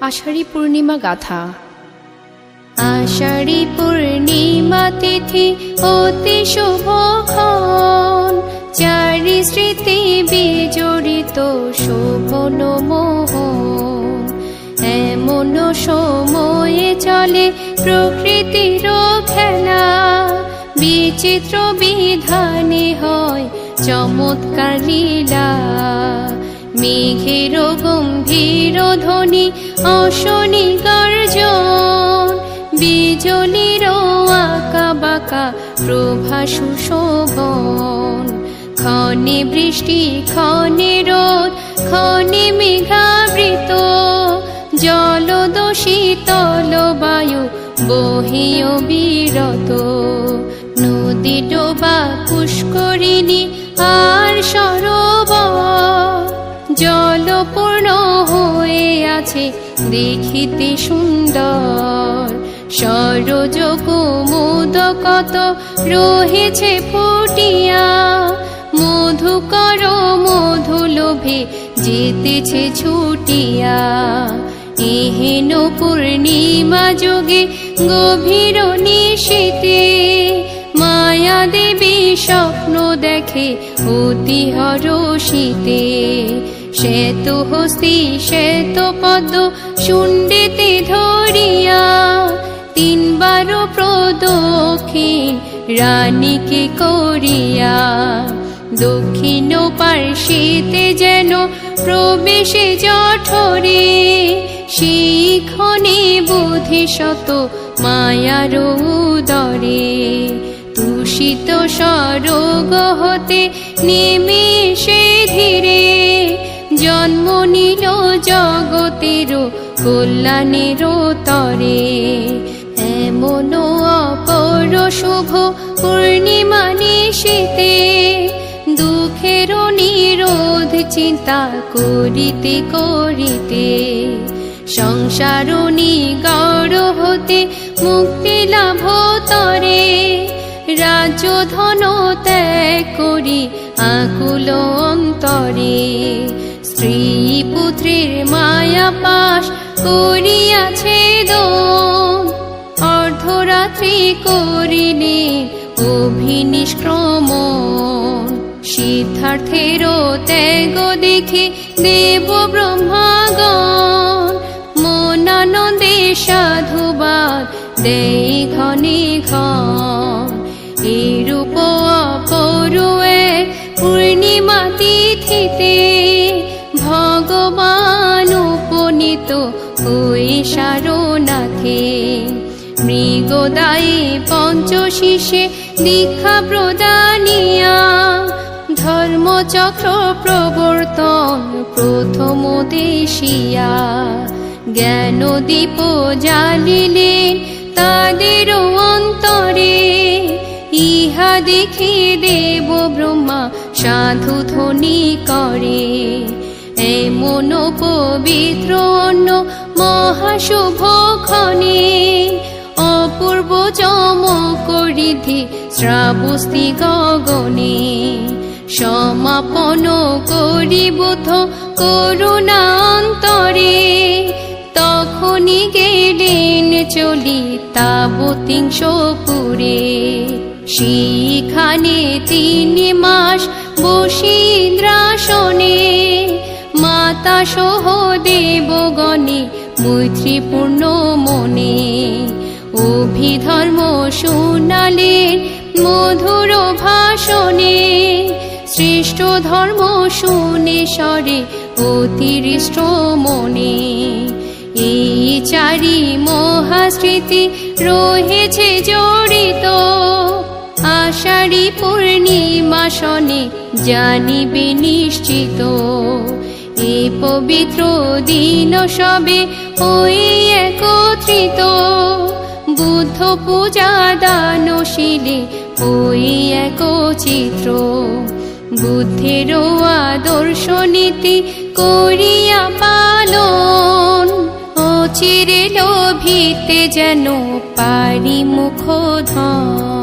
আষাঢ়ী পূর্ণিমা গাথা। আষাঢ়ী পূর্ণিমা তিথি অতি শুভক্ষণ চারি স্মৃতি বিজড়িত শোভন মোহন। এমন সময়ে চলে প্রকৃতির খেলা। বিচিত্র বিধানে হয় চমৎকার লীলা। মেঘের গম্ভীর ধ্বনি অশনি গর্জন বিজলির আঁকা বাঁকা প্রভা সুশোভন। ক্ষণে বৃষ্টি, ক্ষণে রোদ, ক্ষণে মেঘাবৃত। জলদ শীতল বায়ু বহিও বিরত। নদী ডোবা পুষ্করিণী আর সরোবর আছে, দেখিতে সুন্দর। সরজ কুমুদ কত রয়েছে ফুটিয়া, মধুকর মধু লোভে যেতেছে ছুটিয়া। এহেন পূর্ণিমা যোগে গভীর নিশীতে মায়া দেবী স্বপ্ন দেখে অতি হরষিতে। শ্বেত হস্তি শ্বেত পদ্ম শুন্ডিতে ধরিয়া তিনবার প্রদক্ষিণ রানীকে করিয়া দক্ষিণ পার্শ্বেতে যেন প্রবেশে জঠরে শিখনে বুধি শত মায়ার উদরে তুষিত সরোগ হতে নেমে সে ধীরে জন্ম নিল জগতের কল্যাণের তরে। এমন অপর শুভ পূর্ণিমা নিশীতে দুঃখের নিরোধ চিন্তা করিতে করিতে সংসার গৌর হতে মুক্তি লাভ তরে। রাজ্য ধন ত্যাগ করি আকুল অন্তরে। স্ত্রী পুত্রের মায়া পাশ করিয়াছে অর্ধরাত্রি করিলে অভিনিষ্ক্রমণ সিদ্ধার্থের ত্যাগ দেখে দেব ব্রহ্মাগণ। মনানন্দে সাধুবাদ দেই ঘনে ঘন। এরূপ পূর্ণিমা তিথিতে উপনীত ওই সারনাথে। মৃগদায়ী পঞ্চশিষে দীক্ষা প্রদানিয়া। ধর্মচক্র প্রবর্তন প্রথম দেশিয়া। জ্ঞানদীপ জ্বালিলেন তাদের অন্তরে। ইহা দেখে দেব ব্রহ্মা সাধু ধ্বনি করে। এমন পবিত্র মহাশুভ ক্ষণে অপূর্ব চমক রিধি শ্রাবস্তি গগনে, সমাপন করিবুধ করুণা অন্তরে তখনই গেলেন চলি তাবতিংশ পুরে সেখানে তিন মাস বসি ইন্দ্রাসনে মাতা সহ দেবগণে মৈত্রীপূর্ণ মনে, অভিধর্ম শোনালে মধুর ভাষণে, শ্রেষ্ঠ ধর্ম শুনে স্বরে অতিরিষ্ট মনে। এই চারি মহাস্মৃতি রয়েছে জড়িত, আষাঢ়ী পূর্ণিমা শনে জানিবে নিশ্চিত। এ পবিত্র দিন সবে ওই একত্রিত। বুদ্ধ পূজা দানশীলে ওই এক চিত্র বুদ্ধের আদর্শ নীতি করিয়া পালন। অচিরে লোভিতে যেন পারি মুখ ধন।